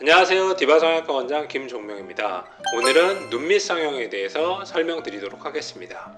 안녕하세요. 디바 성형외과 원장 김종명입니다. 오늘은 눈밑 성형에 대해서 설명드리도록 하겠습니다.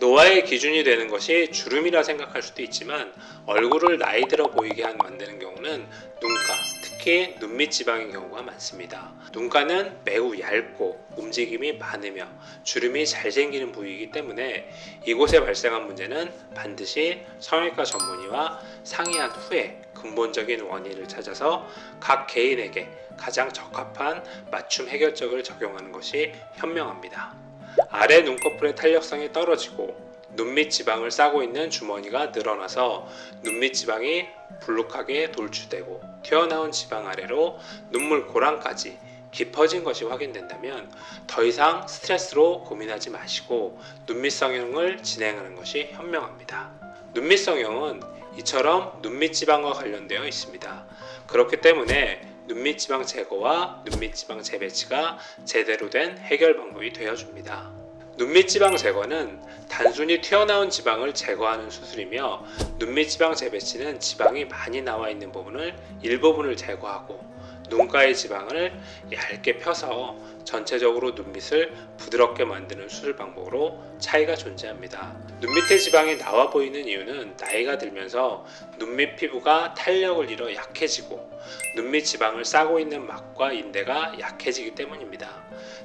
노화의 기준이 되는 것이 주름이라 생각할 수도 있지만 얼굴을 나이 들어 보이게 한 만드는 경우는 눈가, 특히 눈밑 지방인 경우가 많습니다. 눈가는 매우 얇고 움직임이 많으며 주름이 잘 생기는 부위이기 때문에 이곳에 발생한 문제는 반드시 성형외과 전문의와 상의한 후에 근본적인 원인을 찾아서 각 개인에게 가장 적합한 맞춤 해결책을 적용하는 것이 현명합니다. 아래 눈꺼풀의 탄력성이 떨어지고 눈밑 지방을 싸고 있는 주머니가 늘어나서 눈밑 지방이 불룩하게 돌출되고 튀어나온 지방 아래로 눈물 고랑까지 깊어진 것이 확인된다면 더 이상 스트레스로 고민하지 마시고 눈밑 성형을 진행하는 것이 현명합니다. 눈밑 성형은 이처럼 눈밑 지방과 관련되어 있습니다. 그렇기 때문에 눈밑 지방 제거와 눈밑 지방 재배치가 제대로 된 해결 방법이 되어줍니다. 눈밑 지방 제거는 단순히 튀어나온 지방을 제거하는 수술이며 눈밑 지방 재배치는 지방이 많이 나와 있는 부분을 일부분을 제거하고 눈가의 지방을 얇게 펴서 전체적으로 눈밑을 부드럽게 만드는 수술 방법으로 차이가 존재합니다. 눈밑의 지방이 나와 보이는 이유는 나이가 들면서 눈밑 피부가 탄력을 잃어 약해지고 눈밑 지방을 싸고 있는 막과 인대가 약해지기 때문입니다.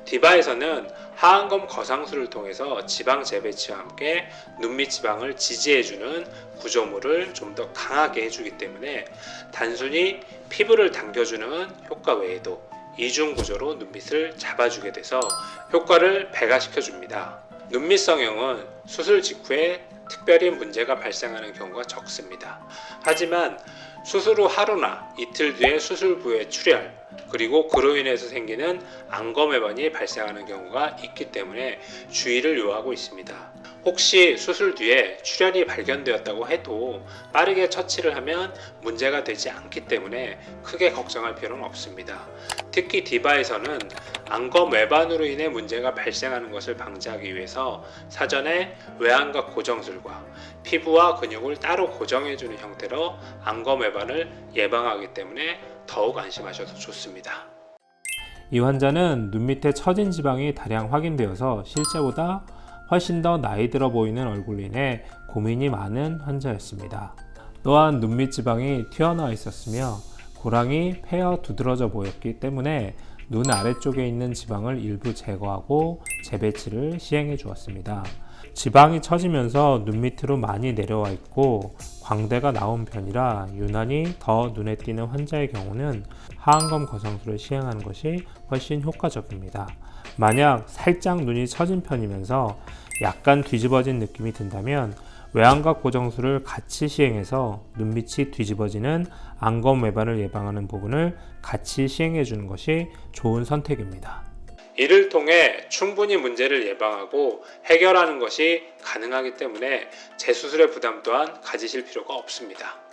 디바에서는 하안검 거상술을 통해서 지방 재배치와 함께 눈밑 지방을 지지해주는 구조물을 좀 더 강하게 해주기 때문에 단순히 피부를 당겨주는 효과 외에도 이중 구조로 눈밑을 잡아주게 돼서 효과를 배가시켜 줍니다. 눈밑 성형은 수술 직후에 특별히 문제가 발생하는 경우가 적습니다. 하지만 수술 후 하루나 이틀 뒤에 수술부의 출혈 그리고 그로 인해서 생기는 안검외반이 발생하는 경우가 있기 때문에 주의를 요하고 있습니다. 혹시 수술 뒤에 출혈이 발견되었다고 해도 빠르게 처치를 하면 문제가 되지 않기 때문에 크게 걱정할 필요는 없습니다. 특히 디바에서는 안검 외반으로 인해 문제가 발생하는 것을 방지하기 위해서 사전에 외안각 고정술과 피부와 근육을 따로 고정해주는 형태로 안검 외반을 예방하기 때문에 더욱 안심하셔도 좋습니다. 이 환자는 눈 밑에 처진 지방이 다량 확인되어서 실제보다 훨씬 더 나이 들어 보이는 얼굴로 인해 고민이 많은 환자였습니다. 또한 눈 밑 지방이 튀어나와 있었으며 고랑이 패어 두드러져 보였기 때문에 눈 아래쪽에 있는 지방을 일부 제거하고 재배치를 시행해 주었습니다. 지방이 처지면서 눈 밑으로 많이 내려와 있고 광대가 나온 편이라 유난히 더 눈에 띄는 환자의 경우는 하안검 거상술을 시행하는 것이 훨씬 효과적입니다. 만약 살짝 눈이 처진 편이면서 약간 뒤집어진 느낌이 든다면 외안각 고정술을 같이 시행해서 눈밑이 뒤집어지는 안검 외반을 예방하는 부분을 같이 시행해 주는 것이 좋은 선택입니다. 이를 통해 충분히 문제를 예방하고 해결하는 것이 가능하기 때문에 재수술의 부담 또한 가지실 필요가 없습니다.